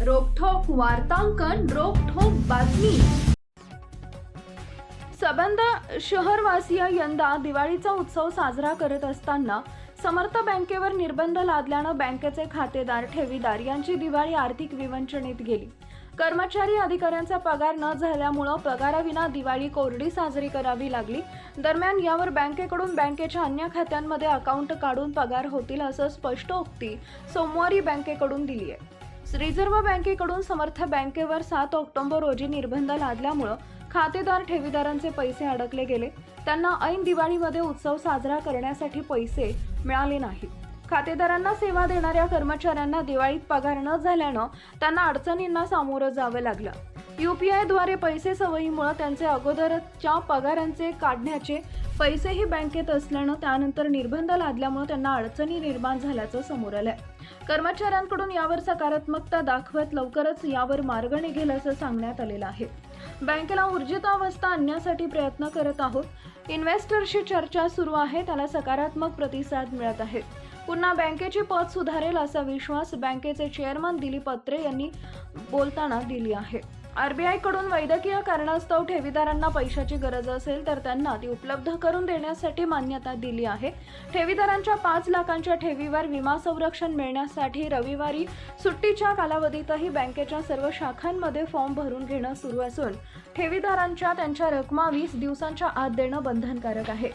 वार्तांकन रोखोक बातमी. सबंध शहरवासीय यंदा दिवाळीचा उत्सव साजरा करत असताना समर्थ बँकेवर निर्बंध लादल्यानं बँकेचे खातेदार ठेवीदार यांची दिवाळी आर्थिक विवंचनेत गेली. कर्मचारी अधिकाऱ्यांचा पगार न झाल्यामुळं पगाराविना दिवाळी कोरडी साजरी करावी लागली. दरम्यान यावर बँकेकडून बँकेच्या अन्य खात्यांमध्ये अकाउंट काढून पगार होतील असं स्पष्टोक्ती सोमवारी बँकेकडून दिली आहे रिझर्व्ह बँकेकडून समर्थ बँकेवर सात ऑक्टोबर रोजी निर्बंध लादल्यामुळं खातेदार ठेवीदारांचे पैसे अडकले गेले. त्यांना ऐन दिवाळीमध्ये उत्सव साजरा करण्यासाठी पैसे मिळाले नाहीत. खातेदारांना सेवा देणाऱ्या कर्मचाऱ्यांना दिवाळीत पगार न झाल्यानं त्यांना अडचणींना सामोरं जावं लागलं. युपीआयद्वारे पैसे सवयीमुळे त्यांचे अगोदरच्या पगारांचे काढण्याचे पैसेही बँकेत असल्यानं त्यानंतर निर्बंध लादल्यामुळे त्यांना अडचणी निर्माण झाल्याचं समोर आलंय. कर्मचाऱ्यांकडून यावर सकारात्मकता दाखवत लवकरच यावर मार्ग निघेल असं सांगण्यात आलेलं आहे. बँकेला ऊर्जितावस्था आणण्यासाठी प्रयत्न करत आहोत. इन्व्हेस्टरशी चर्चा सुरू आहे त्याला सकारात्मक प्रतिसाद मिळत आहे. पुन्हा बँकेची पद सुधारेल असा विश्वास बँकेचे चेअरमन दिलीप अत्रे यांनी बोलताना दिली आहे. आरबीआयकडून वैद्यकीय कारणास्तव ठेवीदारांना पैशाची गरज असेल तर त्यांना ती उपलब्ध करून देण्यासाठी मान्यता दिली आहे. ठेवीदारांच्या पाच लाखांच्या ठेवीवर विमा संरक्षण मिळण्यासाठी रविवारी सुट्टीच्या कालावधीतही बँकेच्या सर्व शाखांमध्ये फॉर्म भरून घेणं सुरू असून ठेवीदारांच्या त्यांच्या रकमा वीस दिवसांच्या आत देणं बंधनकारक आहे.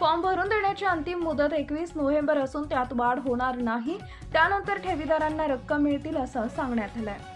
फॉर्म भरून देण्याची अंतिम मुदत एकवीस नोव्हेंबर असून त्यात वाढ होणार नाही. त्यानंतर ठेवीदारांना रक्कम मिळतील असं सांगण्यात आलं आहे